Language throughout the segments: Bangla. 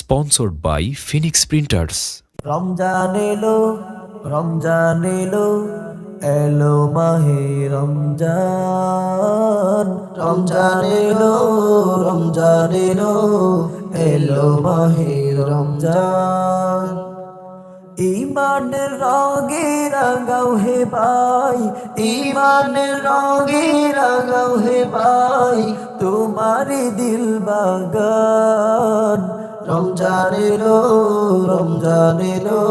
sponsored by Phoenix printers Ramzan এলো রমজান এলো এলো মাহে রমজান। রমজান এলো রমজান এলো এলো মাহে রমজান। ইমানের রঙে রাগাও হে ভাই, ইমানের রঙে রাঙাও হে ভাই তোমারি দিল বাগান। রমজান এলো রমজান এলো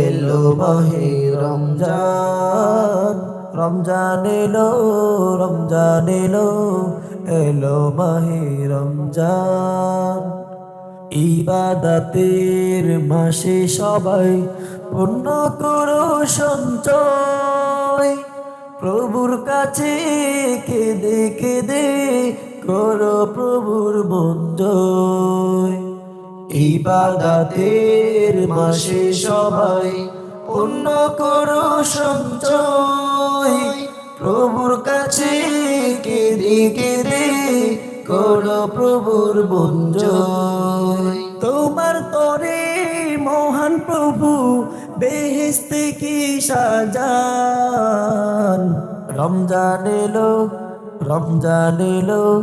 এলো মাহে রমজান। রমজান এলো রমজান এলো এলো মাহে রমজান। ইবাদাতের মাসে সবাই পূর্ণ করো সঞ্চয়। প্রভুর কাছে কেঁদে কেঁদে করো প্রভুর বন্ধয় ইবাদাতের মাসে সবাই পূর্ণ করো সঞ্চয়। প্রভুর কাছে কেঁদে কেঁদে করো প্রভুর বঞ্জয় তোমার তরে মহান প্রভু বেহেস্তে কি সাজান? রমজান এলো রমজান এলো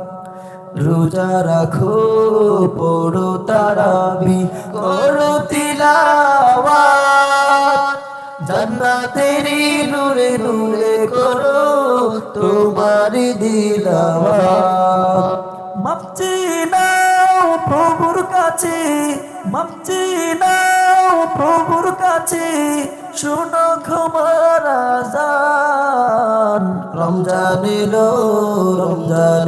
রোজা রাখো পড়ো তারাবি করো তিলাওয়াত। জান্নাতেরি নূরে নূরে করো তোমারি দিলাওয়াত। নাও প্রভুর কাছে মাপচি নাও প্রভুর কাছে, শোনো ক্ষমার রমজান রমজান